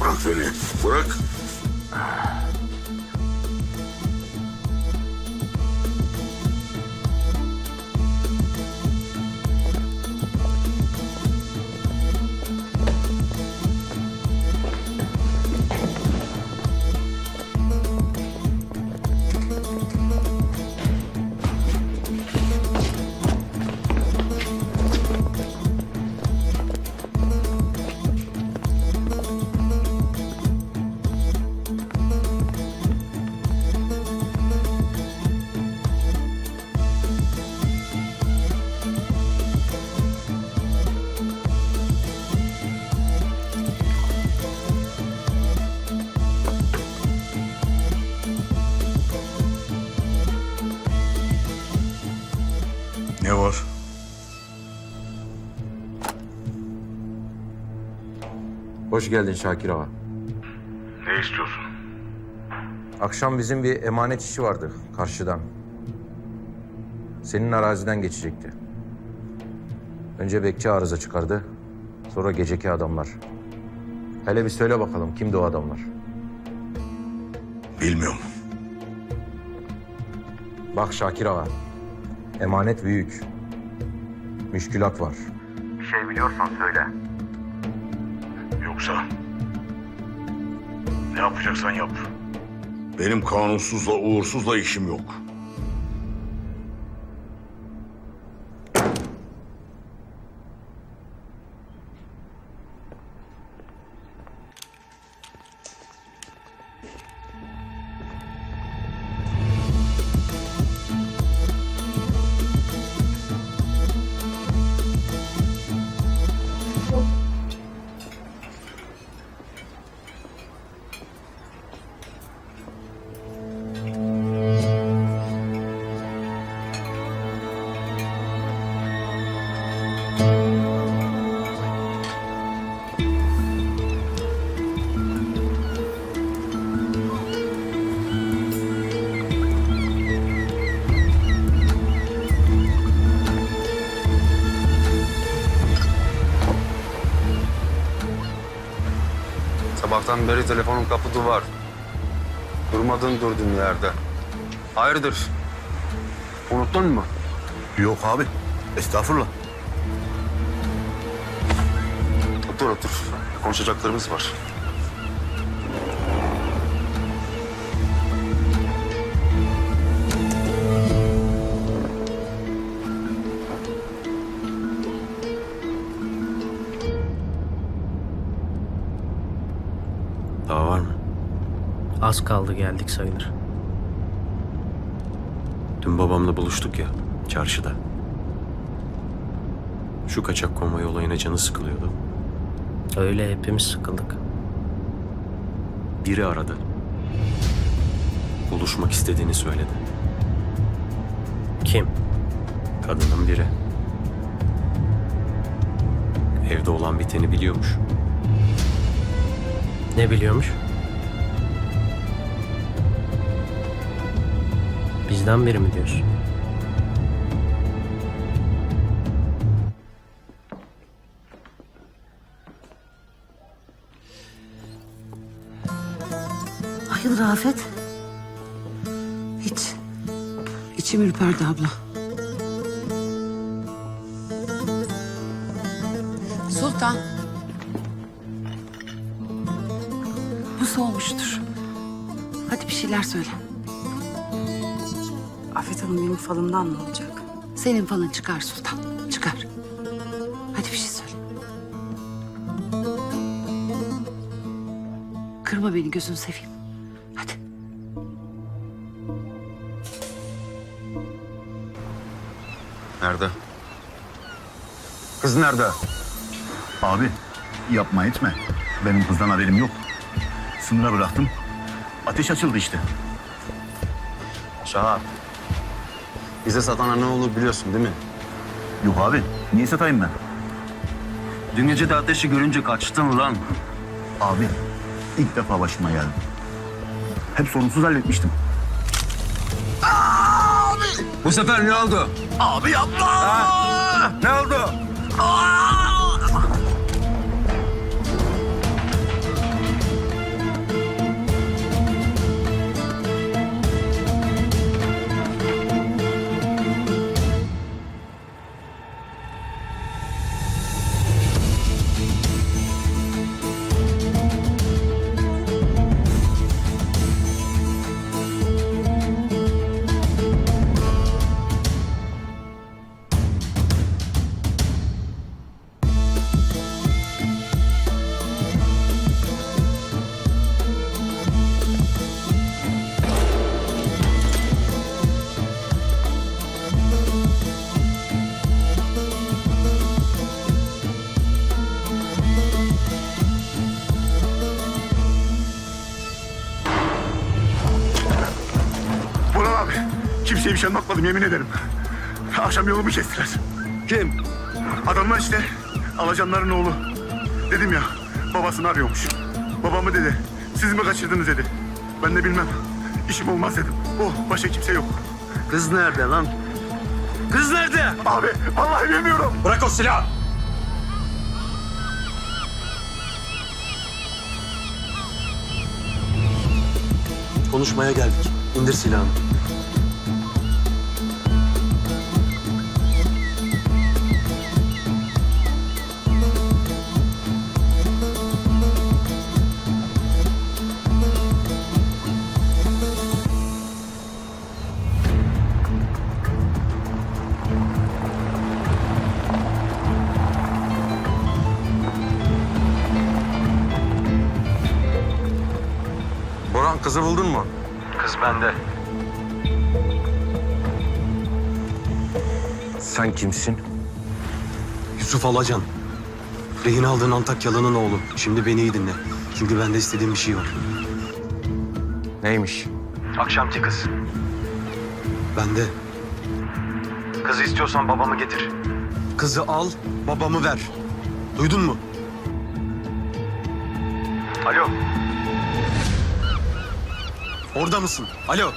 Bırak beni. Bırak. Hoş geldin Şakir Ağa. Ne istiyorsun? Akşam bizim bir emanet işi vardı karşıdan. Senin araziden geçecekti. Önce bekçi arıza çıkardı. Sonra geceki adamlar. Hele bir söyle bakalım kimdi o adamlar? Bilmiyorum. Bak Şakir Ağa. Emanet büyük. Müşkülat var. Bir şey biliyorsan söyle. Yoksa... Ne yapacaksan yap. Benim kanunsuzla, uğursuzla işim yok. Sabahtan beri telefonun kapı duvar. Durmadın durdun yerde. Hayırdır? Unuttun mu? Yok abi. Estağfurullah. Otur otur. Konuşacaklarımız var. Az kaldı geldik sayılır. Dün babamla buluştuk ya çarşıda. Şu kaçak konvoy olayına canı sıkılıyordu. Öyle hepimiz sıkıldık. Biri aradı. Buluşmak istediğini söyledi. Kim? Kadının biri. Evde olan biteni biliyormuş. Ne biliyormuş? Bizden biri mi diyorsun? Hayırdır Afet? Hiç. İçim ürperdi abla. Sultan, Bu soğumuştur. Hadi bir şeyler söyle. Hanım benim falımdan mı olacak? Senin falan çıkar Sultan. Çıkar. Hadi bir şey söyle. Kırma beni gözünü seveyim. Hadi. Nerede? Kız nerede? Abi yapma etme. Benim kızdan haberim yok. Sınıra bıraktım. Ateş açıldı işte. Şahap. Bize satana ne olur biliyorsun değil mi? Yok abi. Niye satayım ben? Dün gece de ateşi görünce kaçtın ulan. Abi ilk defa başıma geldi. Hep sorunsuz halletmiştim. Bu sefer ne oldu? Abi yapma! Ne oldu? Bir şey anlatmadım yemin ederim. Akşam yolumu kestiler. Kim? Adamlar işte Alacanların oğlu. Dedim ya babasını arıyormuş. Babamı dedi. Siz mi kaçırdınız dedi. Ben de bilmem. İşim olmaz dedim. Oh başka kimse yok. Kız nerede lan? Kız nerede? Abi vallahi bilmiyorum. Bırak o silahı! Konuşmaya geldik. İndir silahını. Kızı buldun mu? Kız bende. Sen kimsin? Yusuf Alacan. Rehin aldığın Antakyalı'nın oğlu. Şimdi beni iyi dinle. Çünkü bende istediğim bir şey var. Neymiş? Akşamki kız. Bende. Kızı istiyorsan babamı getir. Kızı al, babamı ver. Duydun mu? Alo. Orada mısın? Alo.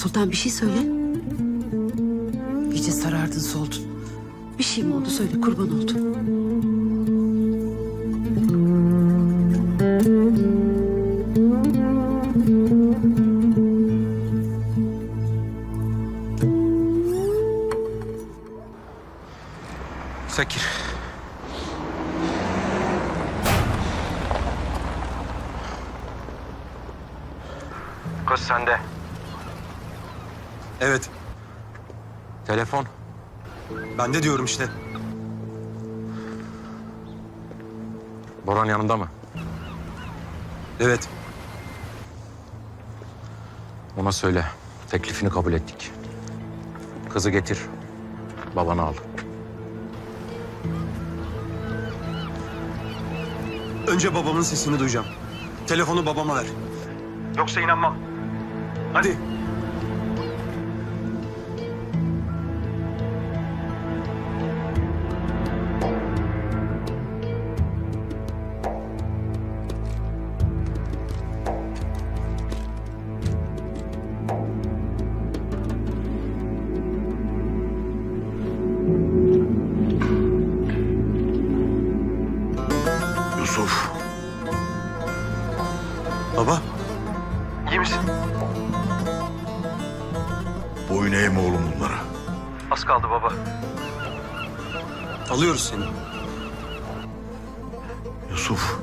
Sultan bir şey söyle. İyice sarardın soldun. Bir şey mi oldu söyle kurban oldum. Sekir. Kız sende. Evet, Telefon. ben de diyorum işte. Boran yanında mı? Evet, Ona söyle. Teklifini kabul ettik. Kızı getir. Babanı al. önce babamın sesini duyacağım. Telefonu babama ver. Yoksa inanmam. Hadi. Yusuf. Baba. İyi misin? Boyun eğme oğlum bunlara. Az kaldı baba. Alıyoruz seni. Yusuf.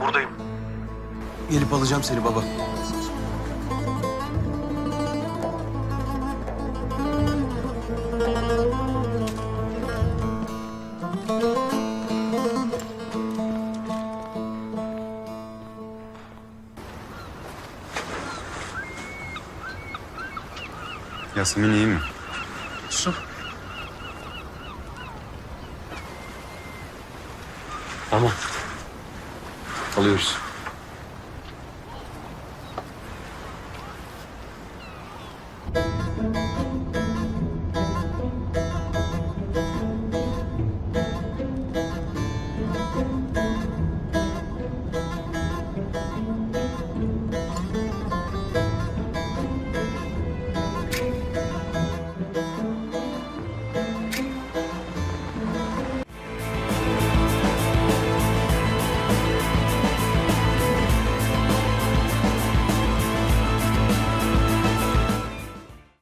Buradayım. Gelip alacağım seni baba. Yasemin iyi mi? Tamam. Alıyoruz.